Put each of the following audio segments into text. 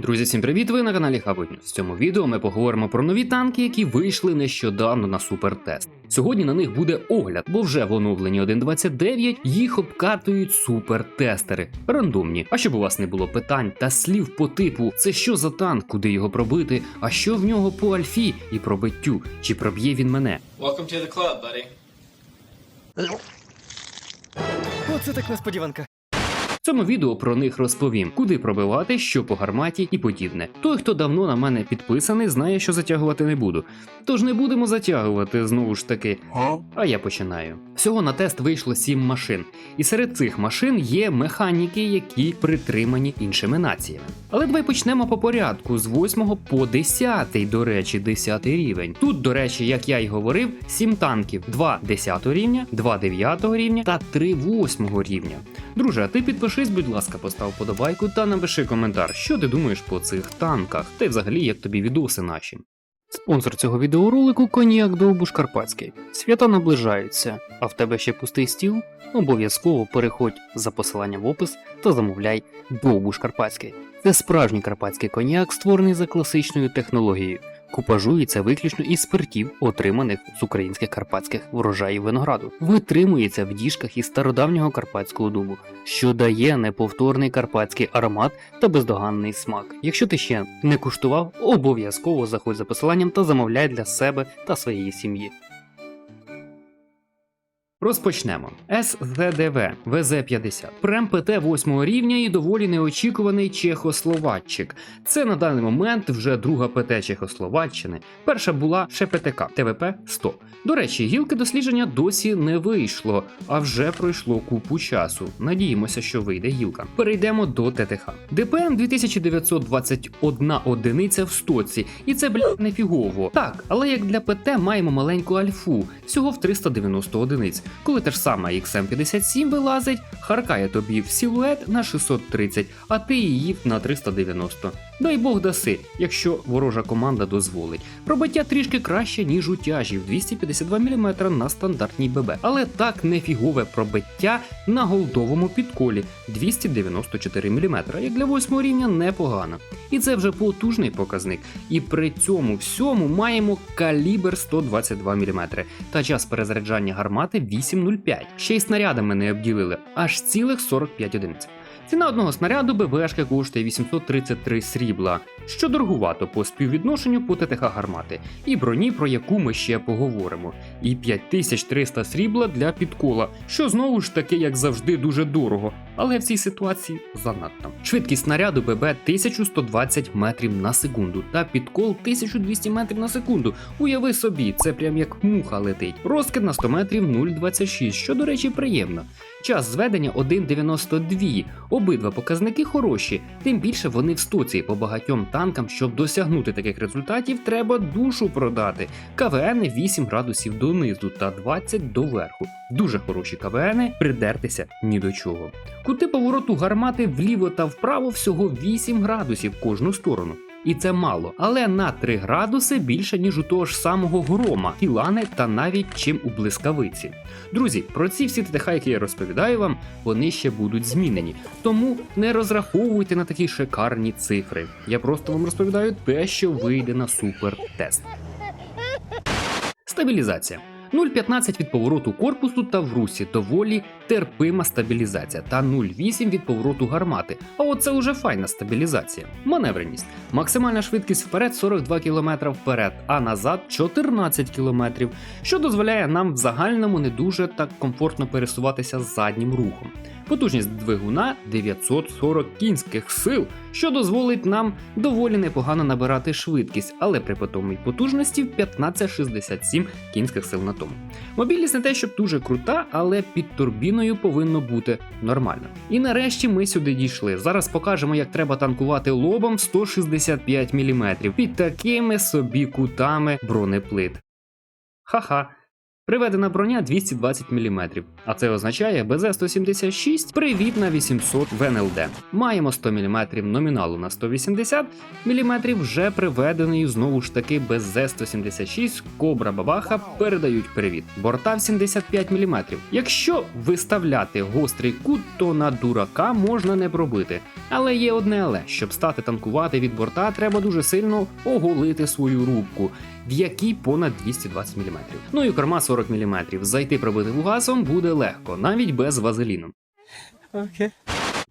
Друзі, всім привіт! Ви на каналі Хабуть В цьому відео ми поговоримо про нові танки, які вийшли нещодавно на супертест. Сьогодні на них буде огляд, бо вже в оновленні 1.29 їх обкатують супертестери. Рандомні. А щоб у вас не було питань та слів по типу: це що за танк, куди його пробити, а що в нього по альфі і пробиттю, чи проб'є він мене. Welcome to the club, buddy. Оце так несподіванка. Цьому відео про них розповім, куди пробивати, що по гарматі і подібне. Той, хто давно на мене підписаний, знає, що затягувати не буду. Тож не будемо затягувати знову ж таки. А я починаю. Всього на тест вийшло 7 машин, і серед цих машин є механіки, які притримані іншими націями. Але давай почнемо по порядку з 8 по 10, до речі, 10 рівень. Тут, до речі, як я й говорив, 7 танків: 2 10 рівня, 2 9 рівня та 3 8 рівня. Друже, а ти підпишись, будь ласка, постав подобайку та напиши коментар, що ти думаєш по цих танках, та й взагалі як тобі відоси наші. Спонсор цього відеоролику коньяк Довбуш Карпатський. Свята наближаються, а в тебе ще пустий стіл? Обов'язково переходь за посиланням в опис та замовляй Довбуш Карпатський. Це справжній карпатський коньяк, створений за класичною технологією. Купажується виключно із спиртів, отриманих з українських карпатських врожаїв винограду. Витримується в діжках із стародавнього карпатського дубу, що дає неповторний карпатський аромат та бездоганний смак. Якщо ти ще не куштував, обов'язково заходь за посиланням та замовляй для себе та своєї сім'ї. Розпочнемо. СЗДВ ВЗ-50. Прем ПТ 8 рівня і доволі неочікуваний чехословаччик. Це на даний момент вже друга ПТ Чехословаччини. Перша була ще ПТК ТВП 100. До речі, гілки дослідження досі не вийшло, а вже пройшло купу часу. Надіємося, що вийде гілка. Перейдемо до ТТХ. ДПМ 2921 одиниця в стоці, і це бля не. Так, але як для ПТ маємо маленьку альфу, всього в 390 одиниць. Коли те ж сама XM57 вилазить, харкає тобі в силует на 630, а ти її на 390. Дай Бог даси, якщо ворожа команда дозволить. Пробиття трішки краще, ніж у тяжів 252 мм на стандартній ББ. Але так не фігове пробиття на голдовому підколі 294 мм, як для 8 рівня непогано. І це вже потужний показник. І при цьому всьому маємо калібр 122 мм та час перезаряджання гармати 8.05. Ще й снарядами не обділили, аж цілих 45 одиниць. Ціна одного снаряду ББшки коштує 833 срібла, що дорогувато по співвідношенню по ТТХ гармати, і броні, про яку ми ще поговоримо, і 5300 срібла для підкола, що знову ж таки, як завжди, дуже дорого, але в цій ситуації занадто. Швидкість снаряду ББ 1120 метрів на секунду та підкол 1200 метрів на секунду. Уяви собі, це прям як муха летить. Розкид на 100 метрів 0,26, що, до речі, приємно. Час зведення 1,92. Обидва показники хороші, тим більше вони в стоці по багатьом танкам, щоб досягнути таких результатів, треба душу продати. КВН 8 градусів донизу та 20 доверху. Дуже хороші КВН, придертися ні до чого. Кути повороту гармати вліво та вправо всього 8 градусів кожну сторону. І це мало, але на 3 градуси більше, ніж у того ж самого грома, Ілани та навіть чим у блискавиці. Друзі, про ці всі ТТХ, які я розповідаю вам, вони ще будуть змінені. Тому не розраховуйте на такі шикарні цифри. Я просто вам розповідаю те, що вийде на супертест. Стабілізація. 0,15 від повороту корпусу та в русі доволі терпима стабілізація та 0,8 від повороту гармати. А оце уже файна стабілізація. Маневреність. Максимальна швидкість вперед 42 км вперед, а назад 14 км, що дозволяє нам в загальному не дуже так комфортно пересуватися з заднім рухом. Потужність двигуна 940 кінських сил, що дозволить нам доволі непогано набирати швидкість, але при питомій потужності 1567 кінських сил на тому. Мобільність не те, щоб дуже крута, але під турбіною повинно бути нормально. І нарешті ми сюди дійшли. Зараз покажемо, як треба танкувати лобом 165 мм під такими собі кутами бронеплит. Ха-ха. Приведена броня 220 мм, а це означає БЗ-176 привіт на 800 в. Маємо 100 мм номіналу на 180 мм, вже приведений знову ж таки БЗ-176 Кобра Бабаха передають привіт. Борта в 75 мм. Якщо виставляти гострий кут, то на дурака можна не пробити. Але є одне але, щоб стати танкувати від борта, треба дуже сильно оголити свою рубку, в якій понад 220 мм. Ну і корма 40 мм. Зайти пробити вугасом буде легко, навіть без вазеліну. Окей.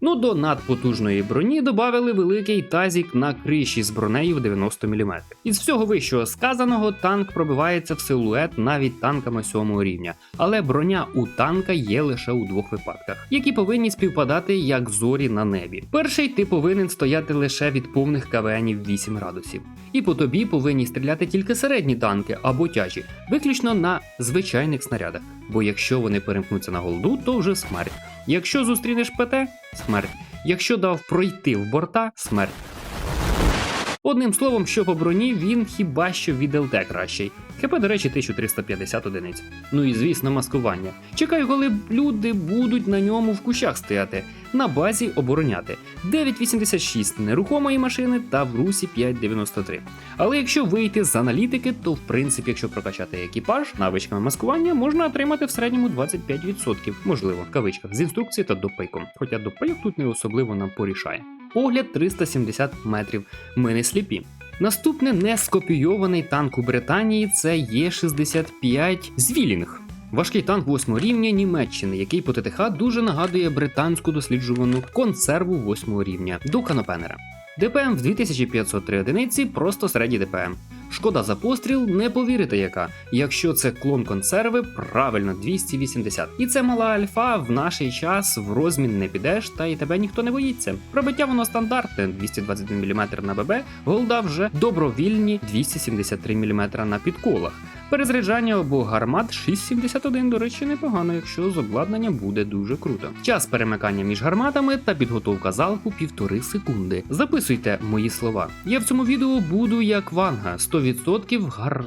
Ну до надпотужної броні додали великий тазік на криші з бронею в 90 мм. Із всього вищого сказаного танк пробивається в силует навіть танками 7 рівня, але броня у танка є лише у двох випадках, які повинні співпадати як зорі на небі. Перший ти повинен стояти лише від повних КВНів 8 градусів, і по тобі повинні стріляти тільки середні танки або тяжі, виключно на звичайних снарядах. Бо якщо вони перемкнуться на голду, то вже смерть. Якщо зустрінеш ПТ смерть. Якщо дав пройти в борта смерть. Одним словом, що по броні він хіба що від ЛТ кращий. ХП, до речі, 1350 одиниць. Ну і звісно, маскування. Чекаю, коли люди будуть на ньому в кущах стояти, на базі обороняти. 986 нерухомої машини та в русі 593. Але якщо вийти з аналітики, то в принципі, якщо прокачати екіпаж навичками маскування, можна отримати в середньому 25%, можливо, в кавичках з інструкції та допайком. Хоча допайок тут не особливо нам порішає. Огляд 370 метрів. Ми не сліпі. Наступне не скопійований танк у Британії це Є65 Звілінг. Важкий танк 8 рівня Німеччини, який по ТТХ дуже нагадує британську досліджувану консерву 8 рівня до Канопенера. ДПМ в 2503 одиниці просто середній ДПМ. Шкода за постріл, не повірите яка. Якщо це клон консерви, правильно 280. І це мала альфа в наш час в розмін не підеш, та й тебе ніхто не боїться. Пробиття воно стандартне 221 мм на ББ, голда вже добровільні 273 мм на підколах. Перезаряджання обох гармат 6,71, до речі, непогано, якщо з обладнанням буде дуже круто. Час перемикання між гарматами та підготовка залпу півтори секунди. Записуйте мої слова. Я в цьому відео буду як Ванга 100% гар.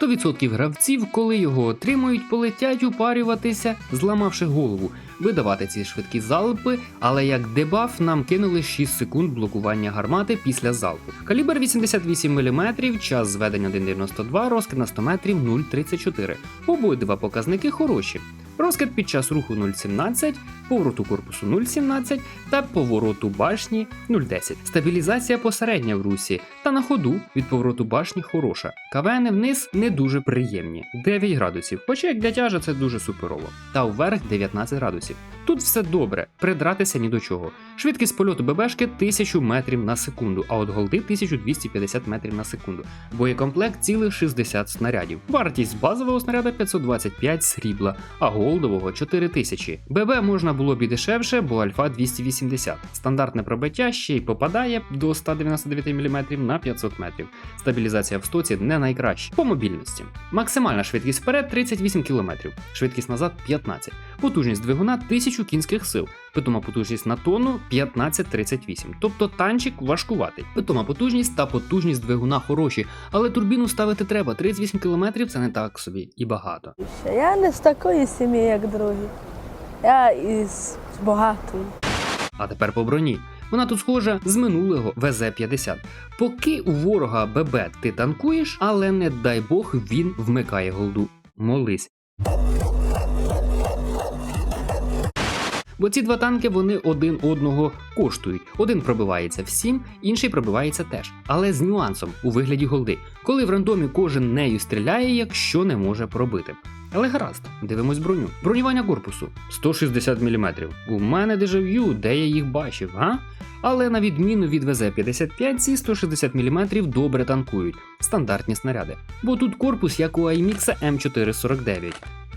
100% гравців, коли його отримують, полетять упарюватися, зламавши голову, видавати ці швидкі залпи, але як дебаф нам кинули 6 секунд блокування гармати після залпу. Калібр 88 мм, час зведення 1,92, розкид на 100 метрів 0,34. Обидва показники хороші. Розкид під час руху 0,17, повороту корпусу 0,17 та повороту башні 0,10. Стабілізація посередня в русі, та на ходу від повороту башні хороша. КВН вниз не дуже приємні 9 градусів, хоча як для тяжа це дуже суперово. Та вверх 19 градусів. Тут все добре, придратися ні до чого. Швидкість польоту ББшки 1000 метрів на секунду, а от голди 1250 метрів на секунду. Боєкомплект цілих 60 снарядів. Вартість базового снаряда 525 срібла, а голдового 4000. ББ можна було б і дешевше, бо альфа 280. Стандартне пробиття ще й попадає до 199 мм на 500 метрів. Стабілізація в стоці не найкраща по мобільності. Максимальна швидкість вперед 38 км, швидкість назад 15, потужність двигуна 1000 кінських сил, питома потужність на тонну 15-38. Тобто танчик важкуватий. Питома потужність та потужність двигуна хороші, але турбіну ставити треба. 38 км це не так собі і багато. Я не з такої сім'ї, як другі. Я із багатої. А тепер по броні. Вона тут схожа з минулого ВЗ-50. Поки у ворога ББ ти танкуєш, але не дай Бог він вмикає голду. Молись. Бо ці два танки вони один одного коштують. Один пробивається в 7, інший пробивається теж, але з нюансом у вигляді голди, коли в рандомі кожен нею стріляє, якщо не може пробити. Але гаразд, дивимось броню. Бронювання корпусу 160 мм. У мене дежав'ю, де я їх бачив, а? Але на відміну від ВЗ-55, ці 160 мм добре танкують стандартні снаряди. Бо тут корпус, як у IMX М449.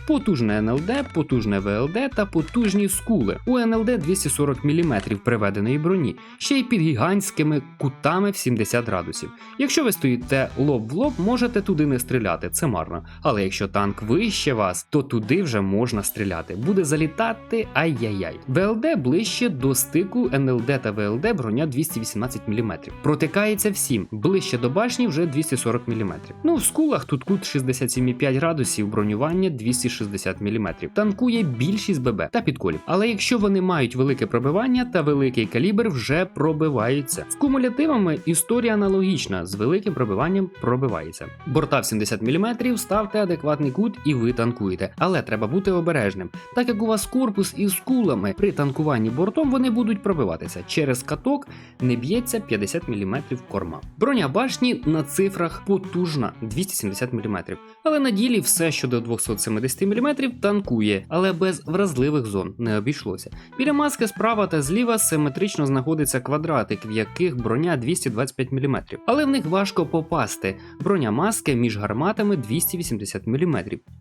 Потужне НЛД, потужне ВЛД та потужні скули. У НЛД 240 мм приведеної броні, ще й під гігантськими кутами в 70 градусів. Якщо ви стоїте лоб в лоб, можете туди не стріляти, це марно. Але якщо танк вище вас, то туди вже можна стріляти. Буде залітати ай-яй-яй. ВЛД ближче до стику НЛД та ВЛД броня 218 мм. Протикається всім, ближче до башні вже 240 мм. Ну в скулах тут кут 67,5 градусів, бронювання 260 260 мм. Танкує більшість ББ та підколів. Але якщо вони мають велике пробивання та великий калібр, вже пробиваються. З кумулятивами історія аналогічна, з великим пробиванням пробивається. Борта в 70 мм, ставте адекватний кут і ви танкуєте. Але треба бути обережним. Так як у вас корпус із кулами, при танкуванні бортом вони будуть пробиватися. Через каток не б'ється 50 мм корма. Броня башні на цифрах потужна 270 мм. Але на ділі все, що до 270 мм, танкує, але без вразливих зон не обійшлося. Біля маски справа та зліва симетрично знаходиться квадратик, в яких броня 225 мм. Але в них важко попасти. Броня маски між гарматами 280 мм.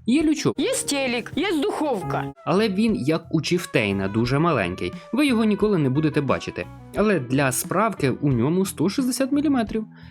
Є лючок. Есть телек, есть духовка. Але він, як у Чіфтейна, дуже маленький. Ви його ніколи не будете бачити. Але для справки у ньому 160 мм.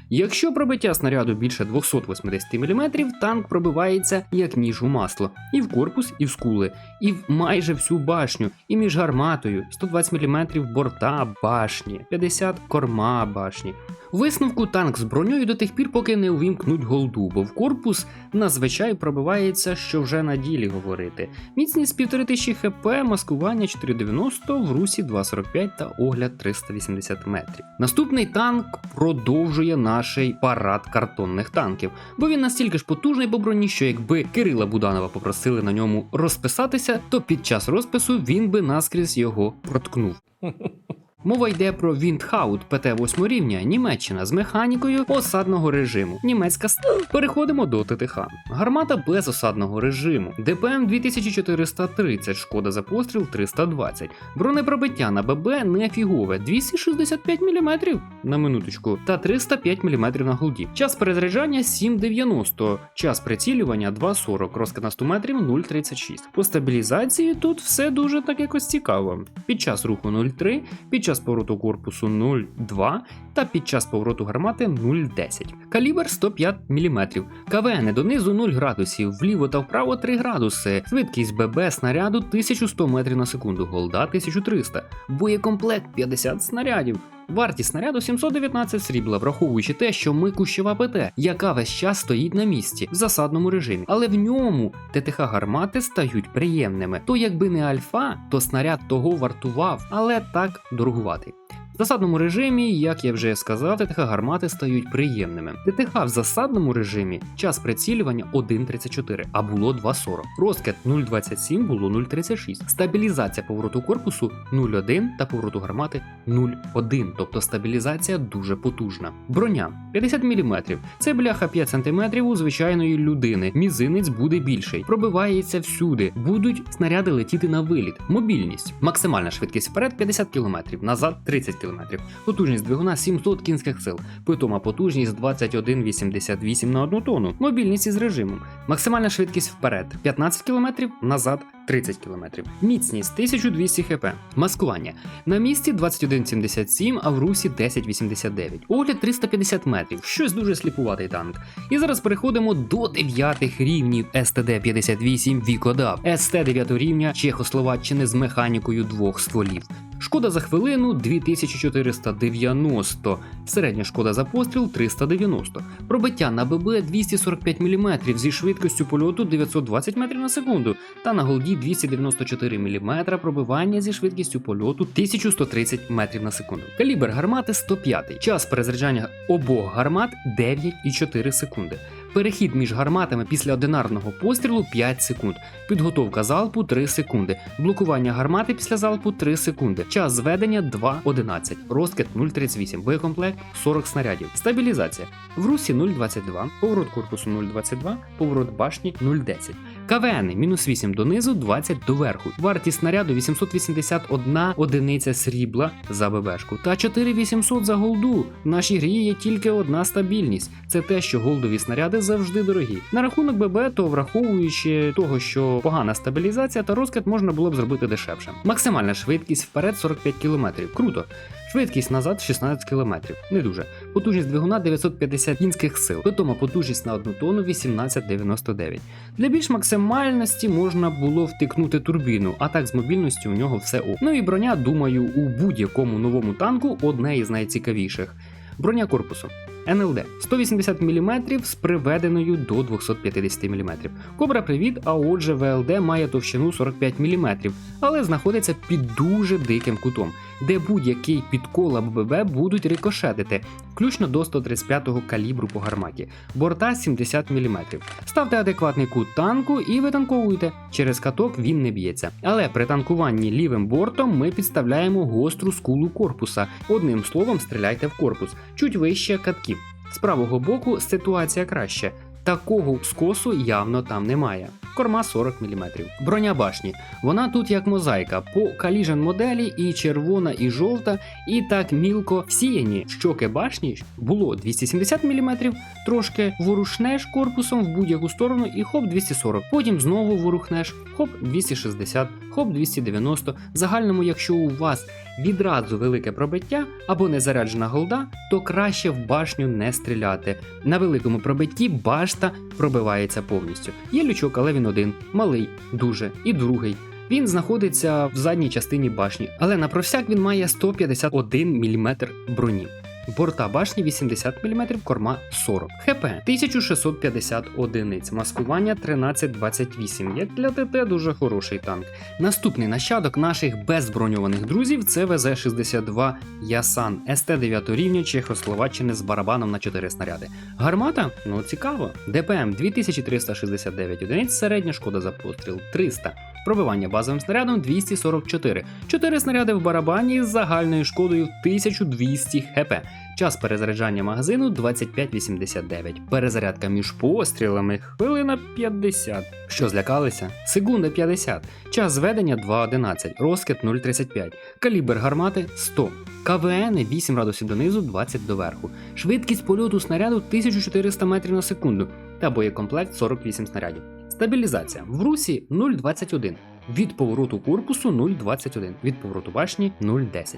Якщо пробиття снаряду більше 280 мм, танк пробивається як ніж у масло, і в корпус, і в скули, і в майже всю башню, і між гарматою 120 мм борта башні, 50 корма башні. Висновку танк з броньою до тих пір, поки не увімкнуть голду, бо в корпус назвичай пробивається, що вже на ділі говорити. Міцність 1500 хп, маскування 490, в русі 245 та огляд 380 метрів. Наступний танк продовжує наш парад картонних танків, бо він настільки ж потужний по броні, що якби Кирила Буданова попросили на ньому розписатися, то під час розпису він би наскрізь його проткнув. Мова йде про Віндхаут ПТ-8 рівня, Німеччина з механікою осадного режиму. Німецька ст... Переходимо до ТТХ. Гармата без осадного режиму. ДПМ 2430, шкода за постріл 320. Бронепробиття на ББ не фігове 265 мм на минуточку та 305 мм на голді. Час перезаряджання 7,90, час прицілювання 2,40, розкид на 100 метрів 0,36. По стабілізації тут все дуже так якось цікаво. Під час руху 0,3, під час повороту корпусу 0,2 та під час повороту гармати 0,10. Калібр 105 мм. КВН донизу 0 градусів, вліво та вправо 3 градуси. Швидкість ББ снаряду 1100 метрів на секунду, голда 1300. Боєкомплект 50 снарядів. Вартість снаряду 719 срібла, враховуючи те, що ми кущова ПТ, яка весь час стоїть на місці в засадному режимі. Але в ньому ТТХ гармати стають приємними. То якби не альфа, то снаряд того вартував, але так дорогуватий. В засадному режимі, як я вже сказав, ТТХ гармати стають приємними. ТТХ в засадному режимі час прицілювання 1.34, а було 2.40. Розкид 0.27 було 0.36. Стабілізація повороту корпусу 0.1 та повороту гармати 0.1, тобто стабілізація дуже потужна. Броня 50 мм. Це бляха 5 см у звичайної людини. Мізинець буде більший. Пробивається всюди. Будуть снаряди летіти на виліт. Мобільність. Максимальна швидкість вперед 50 км, назад 30 км. Потужність двигуна 700 кінських сил. Питома потужність 21,88 на 1 тонну. Мобільність із режимом. Максимальна швидкість вперед 15 км, назад 30 км. Міцність 1200 хп. Маскування. На місці 21,77, а в русі 10,89. Огляд 350 метрів. Щось дуже сліпуватий танк. І зараз переходимо до дев'ятих рівнів СТД-58 Вікодав. СТ 9 рівня Чехословаччини з механікою двох стволів. Шкода за хвилину 2490, середня шкода за постріл 390, пробиття на ББ 245 мм зі швидкістю польоту 920 метрів на секунду, та на голді 294 мм пробивання зі швидкістю польоту 1130 метрів на секунду. Калібр гармати 105, час перезаряджання обох гармат 9,4 секунди. Перехід між гарматами після одинарного пострілу 5 секунд. Підготовка залпу 3 секунди. Блокування гармати після залпу 3 секунди. Час зведення 2.11. Розкид 0.38. Боєкомплект 40 снарядів. Стабілізація. В русі 0.22. Поворот корпусу 0.22. Поворот башні 0.10. КВН мінус 8 донизу, 20 доверху. Вартість снаряду 881 одиниця срібла за ББшку та 4800 за голду. В нашій грі є тільки одна стабільність. Це те, що голдові снаряди завжди дорогі. На рахунок ББ, то враховуючи того, що погана стабілізація та розкид можна було б зробити дешевше. Максимальна швидкість вперед 45 км. Круто. Швидкість назад 16 км. Не дуже. Потужність двигуна 950 кінських сил. Питома потужність на одну тонну 18,99. Для більш максимальності можна було втикнути турбіну, а так з мобільністю у нього все ок. Ну і броня, думаю, у будь-якому новому танку одне із найцікавіших. Броня корпусу. НЛД 180 мм з приведеною до 250 мм. Кобра привіт, а отже, ВЛД має товщину 45 мм, але знаходиться під дуже диким кутом, де будь-який підкол або ББ будуть рикошетити, включно до 135-го калібру по гарматі, борта 70 мм. Ставте адекватний кут танку і витанковуйте. Через каток він не б'ється. Але при танкуванні лівим бортом ми підставляємо гостру скулу корпуса. Одним словом, стріляйте в корпус, чуть вище катків. З правого боку ситуація краще. Такого скосу явно там немає. Корма 40 мм. Броня башні. Вона тут як мозаїка, по каліжен моделі і червона, і жовта, і так мілко всіяні. Щоки башні було 270 мм, трошки ворушнеш корпусом в будь-яку сторону і хоп 240. Потім знову ворухнеш, хоп 260, хоп 290. В загальному, якщо у вас відразу велике пробиття або незаряджена голда, то краще в башню не стріляти. На великому пробитті башта пробивається повністю. Є лючок, але він один, малий, дуже, і другий. Він знаходиться в задній частині башні, але на провсяк він має 151 мм броні. Борта башні 80 мм, корма 40. ХП 1650 одиниць, маскування 1328. Як для ТТ дуже хороший танк. Наступний нащадок наших безброньованих друзів це ВЗ-62 Ясан СТ 9 рівня Чехословаччини з барабаном на 4 снаряди. Гармата? Ну цікаво. ДПМ 2369 одиниць, середня шкода за постріл 300. Пробивання базовим снарядом 244. 4 снаряди в барабані з загальною шкодою 1200 хп. Час перезаряджання магазину 25,89. Перезарядка між пострілами хвилина 50. Що злякалися? Секунда 50. Час зведення 2.11, розкид 0.35. Калібр гармати 100. КВН 8 градусів донизу, 20 доверху. Швидкість польоту снаряду 1400 метрів на секунду та боєкомплект 48 снарядів. Стабілізація в русі 0,21. Від повороту корпусу 0,21. Від повороту башні 0,10.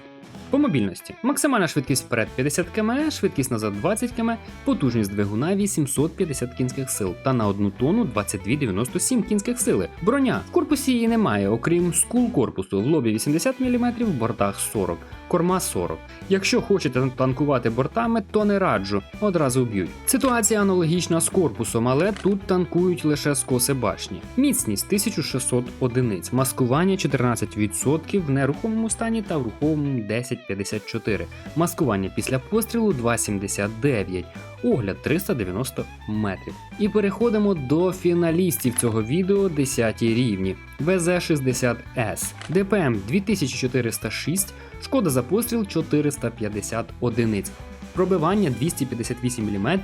По мобільності максимальна швидкість вперед 50 км, швидкість назад 20 км, потужність двигуна 850 кінських сил та на одну тонну 22,97 кінських сили. Броня в корпусі її немає, окрім скул корпусу, в лобі 80 мм, в бортах 40, корма 40. Якщо хочете танкувати бортами, то не раджу, одразу вб'ють. Ситуація аналогічна з корпусом, але тут танкують лише скоси башні. Міцність 1600 одиниць, маскування 14% в нерухомому стані та в рухомому 10,54. Маскування після пострілу 2,79. Огляд 390 метрів. І переходимо до фіналістів цього відео 10 рівні. ВЗ-60С, ДПМ 2406, шкода за постріл 450 одиниць. Пробивання 258 мм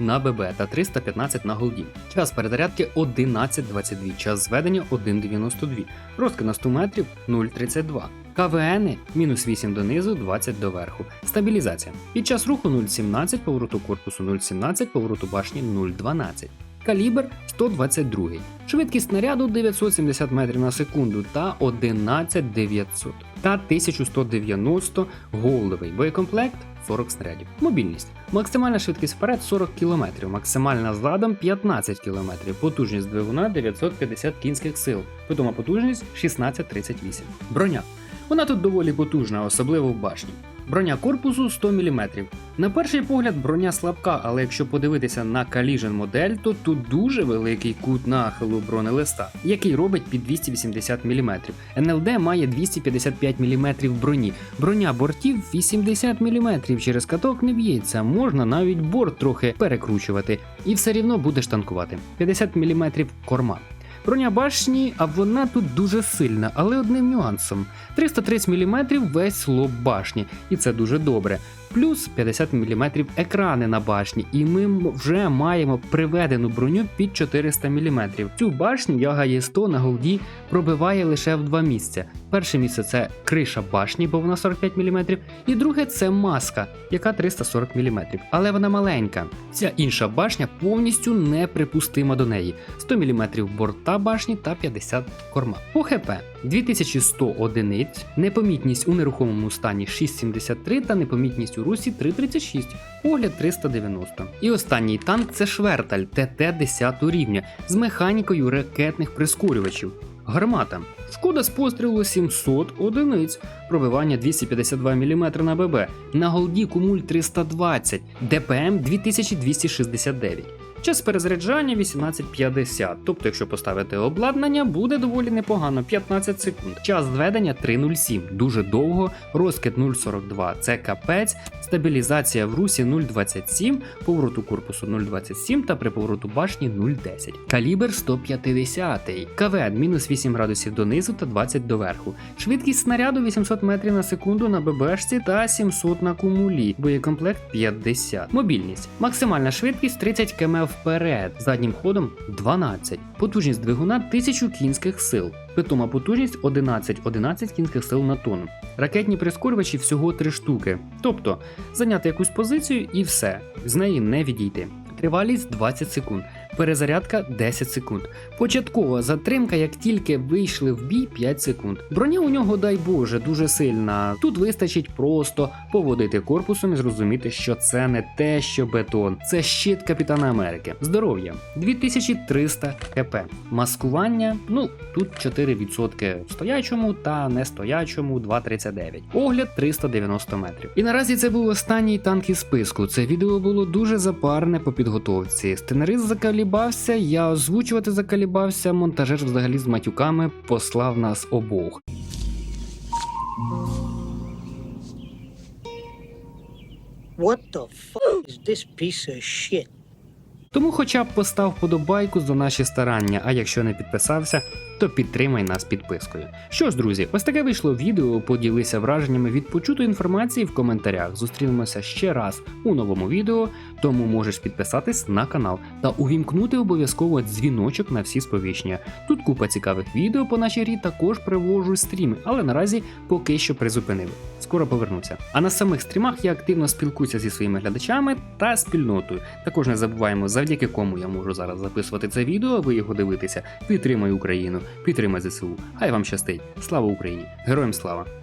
на ББ та 315 на голді. Час перезарядки 11.22, час зведення 1.92, розкид на 100 метрів 0.32. КВН мінус 8 донизу, 20 доверху. Стабілізація. Під час руху 0.17, повороту корпусу 0.17, повороту башні 0.12. Калібр 122. Швидкість снаряду 970 метрів на секунду та 11900 та 1190 голдовий боєкомплект 40 снарядів. Мобільність. Максимальна швидкість вперед 40 км, максимальна задом 15 км, потужність двигуна 950 кінських сил, питома потужність 1638. Броня. Вона тут доволі потужна, особливо в башні. Броня корпусу 100 мм. На перший погляд броня слабка, але якщо подивитися на Collision модель, то тут дуже великий кут нахилу бронелиста, який робить під 280 мм. НЛД має 255 мм броні. Броня бортів 80 мм. Через каток не б'ється, можна навіть борт трохи перекручувати, і все рівно будеш танкувати. 50 мм корма. Броня башні, а вона тут дуже сильна, але одним нюансом: 330 мм весь лоб башні, і це дуже добре. Плюс 50 мм екрани на башні, і ми вже маємо приведену броню під 400 мм. Цю башню Яга Є100 на голді пробиває лише в два місця. Перше місце це криша башні, бо вона 45 мм, і друге це маска, яка 340 мм. Але вона маленька. Ця інша башня повністю неприпустима до неї. 100 мм борта башні та 50 корма. По ХП 2100 одиниць, непомітність у нерухомому стані 6,73 та непомітність у русі 3,36, огляд 390. І останній танк це Шверталь ТТ 10 рівня з механікою ракетних прискорювачів. Гармата. Шкода з пострілу 700 одиниць, пробивання 252 мм на ББ, на голді кумуль 320, ДПМ 2269. Час перезаряджання 18.50, тобто, якщо поставити обладнання, буде доволі непогано 15 секунд. Час зведення 3.07, дуже довго, розкид 0.42, це капець, стабілізація в русі 0.27, повороту корпусу 0.27 та при повороту башні 0.10. Калібр 150, КВ мінус 8 градусів донизу та 20 доверху. Швидкість снаряду 800 метрів на секунду на ББшці та 700 на кумулі, боєкомплект 50. Мобільність. Максимальна швидкість 30 км вперед, заднім ходом 12. Потужність двигуна 1000 кінських сил. Питома потужність 11-11 кінських сил на тон. Ракетні прискорювачі всього 3 штуки. Тобто зайняти якусь позицію і все, з неї не відійти. Тривалість 20 секунд, перезарядка 10 секунд. Початкова затримка, як тільки вийшли в бій 5 секунд. Броня у нього, дай Боже, дуже сильна. Тут вистачить просто поводити корпусом і зрозуміти, що це не те, що бетон, це щит Капітана Америки. Здоров'я 2300 хп. Маскування, ну тут 4% стоячому та не стоячому 2,39. Огляд 390 метрів. І наразі це був останній танк із списку. Це відео було дуже запарне по підготовці. Сценарист закалібався, я озвучувати закалібався, монтажер взагалі з матюками послав нас обох. What the fuck is this piece of shit? Тому хоча б постав подобайку за наші старання, а якщо не підписався, то підтримай нас підпискою. Що ж, друзі, ось таке вийшло відео. Поділися враженнями від почутої інформації в коментарях. Зустрінемося ще раз у новому відео, тому можеш підписатись на канал та увімкнути обов'язково дзвіночок на всі сповіщення. Тут купа цікавих відео по нашій грі також привожу стріми, але наразі поки що призупинив. Скоро повернуся. А на самих стрімах я активно спілкуюся зі своїми глядачами та спільнотою. Також не забуваємо, завдяки кому я можу зараз записувати це відео, а ви його дивитеся. Підтримай Україну, підтримай ЗСУ. Хай вам щастить. Слава Україні! Героям слава!